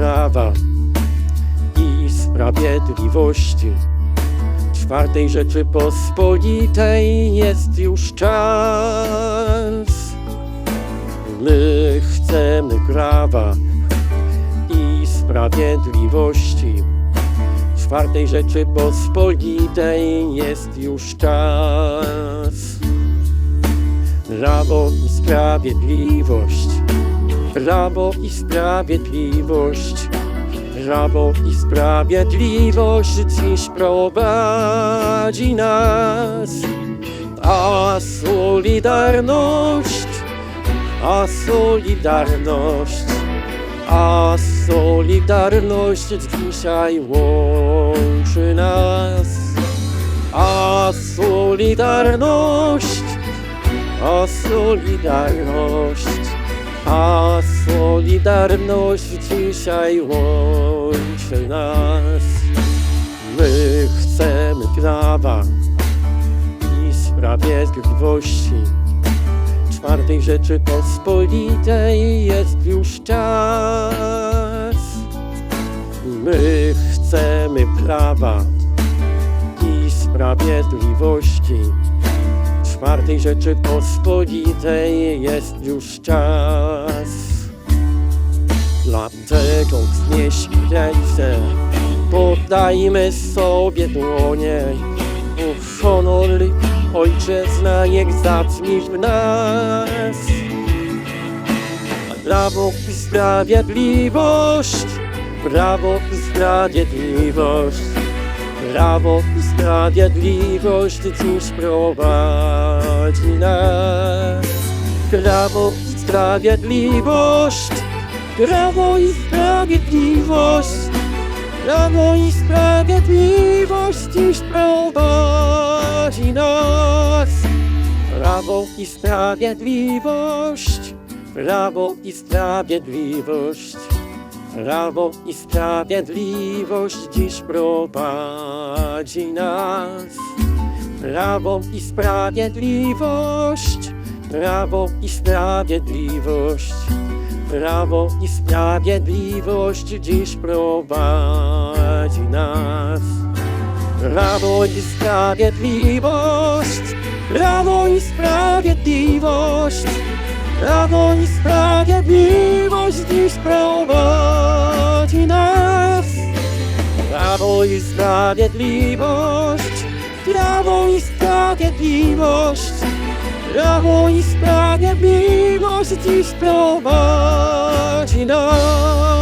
prawa i sprawiedliwości. Czwartej Rzeczypospolitej jest już czas. My chcemy prawa i sprawiedliwości. Czwartej Rzeczypospolitej jest już czas. Prawo i sprawiedliwość. Prawo i sprawiedliwość. Prawo i sprawiedliwość dziś prowadzi nas. A solidarność, a solidarność, a solidarność dzisiaj łączy nas. A solidarność, a solidarność, a solidarność dzisiaj łączy nas. My chcemy prawa i sprawiedliwości. Czwartej Rzeczypospolitej jest już czas. My chcemy prawa i sprawiedliwości. Czwartej Rzeczypospolitej jest już czas. Dlatego wznieś ręce, poddajmy sobie dłonie. Ów honor, ojczyzna niech zabrzmi w nas. Prawo i sprawiedliwość, prawo i sprawiedliwość. Prawo i sprawiedliwość dziś prowadzi nas. Prawo i sprawiedliwość, prawo i sprawiedliwość. Prawo i sprawiedliwość dziś prowadzi nas. Prawo i sprawiedliwość, prawo i sprawiedliwość. Prawo i sprawiedliwość dziś prowadzi nas. Prawo i sprawiedliwość, prawo i sprawiedliwość. Prawo i sprawiedliwość dziś prowadzi nas. Prawo i sprawiedliwość, prawo i sprawiedliwość. Prawo i sprawiedliwość dziś prowadzi nas. Prawo i sprawiedliwość, prawo i sprawiedliwość. Prawo i sprawiedliwość dziś prowadzi nas.